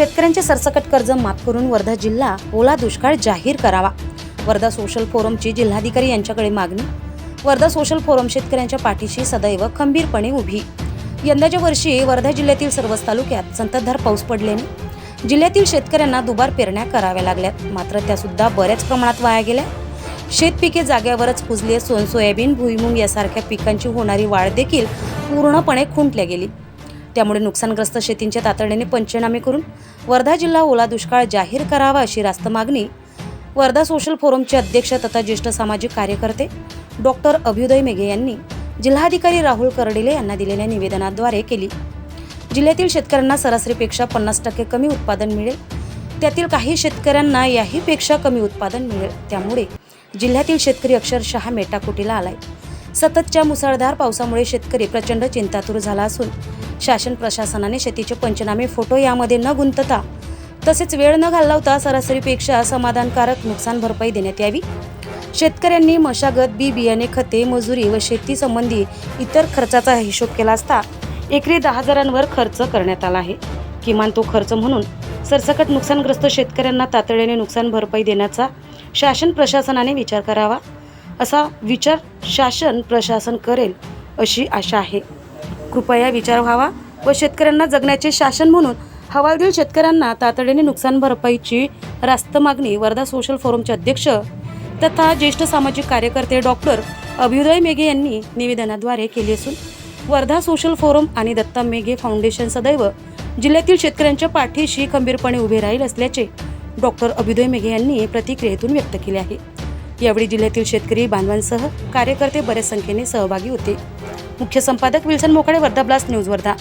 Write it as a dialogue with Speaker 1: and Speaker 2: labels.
Speaker 1: शेतकऱ्यांचे सरसकट कर्ज माफ करून वर्धा जिल्हा ओला दुष्काळ जाहीर करावा. वर्धा सोशल फोरमची जिल्हाधिकारी यांच्याकडे मागणी. वर्धा सोशल फोरम शेतकऱ्यांच्या पाठीशी सदैव खंबीरपणे उभी. यंदाच्या वर्षी वर्धा जिल्ह्यातील सर्वच तालुक्यात संततधार पाऊस पडल्याने जिल्ह्यातील शेतकऱ्यांना दुबार पेरण्या कराव्या लागल्यात. मात्र त्या सुद्धा बऱ्याच प्रमाणात वाया गेल्या. शेतपिके जाग्यावरच कुजली असून सोयाबीन भुईमुंग यासारख्या पिकांची होणारी वाढ देखील पूर्णपणे खुंटल्या गेली. त्यामुळे नुकसानग्रस्त शेतींच्या तातडीने पंचनामे करून वर्धा जिल्हा ओला दुष्काळ जाहीर करावा अशी रास्त मागणी वर्धा सोशल फोरमचे अध्यक्ष तथा ज्येष्ठ सामाजिक कार्यकर्ते डॉक्टर अभ्युदय मेघे यांनी जिल्हाधिकारी राहुल कर्डिले यांना दिलेल्या निवेदनाद्वारे केली. जिल्ह्यातील शेतकऱ्यांना सरासरीपेक्षा पन्नास टक्के कमी उत्पादन मिळेल. त्यातील काही शेतकऱ्यांना याहीपेक्षा कमी उत्पादन मिळेल. त्यामुळे जिल्ह्यातील शेतकरी अक्षरशः मेटाकुटीला आलाय. सततच्या मुसळधार पावसामुळे शेतकरी प्रचंड चिंतातूर झाला असून शासन प्रशासनाने शेतीचे पंचनामे फोटो यामध्ये न गुंतता तसेच वेळ न घालवता सरासरीपेक्षा समाधानकारक नुकसान भरपाई देण्यात यावी. शेतकऱ्यांनी मशागत बी बियाणे खते मजुरी व शेती संबंधी इतर खर्चाचा हिशोब केला असता एकरी दहा हजारांवर खर्च करण्यात आला आहे. किमान तो खर्च म्हणून सरसकट नुकसानग्रस्त शेतकऱ्यांना तातडीने नुकसान भरपाई देण्याचा शासन प्रशासनाने विचार करावा असा विचार शासन प्रशासन करेल अशी आशा आहे. कृपया विचार व्हावा व शेतकऱ्यांना जगण्याचे शासन म्हणून हवालदिल शेतकऱ्यांना तातडीने नुकसान भरपाईची रास्त मागणी वर्धा सोशल फोरमचे अध्यक्ष तथा ज्येष्ठ सामाजिक कार्यकर्ते डॉक्टर अभ्युदय मेघे यांनी निवेदनाद्वारे केली असून वर्धा सोशल फोरम आणि दत्ता मेघे फाउंडेशन सदैव जिल्ह्यातील शेतकऱ्यांच्या पाठीशी खंबीरपणे उभे राहील असल्याचे डॉक्टर अभ्युदय मेघे यांनी प्रतिक्रियेतून व्यक्त केले आहे. यावेळी जिल्ह्यातील शेतकरी बांधवांसह कार्यकर्ते बऱ्याच संख्येने सहभागी होते. मुख्य संपादक Wilson Mokade Wardha blast news Wardha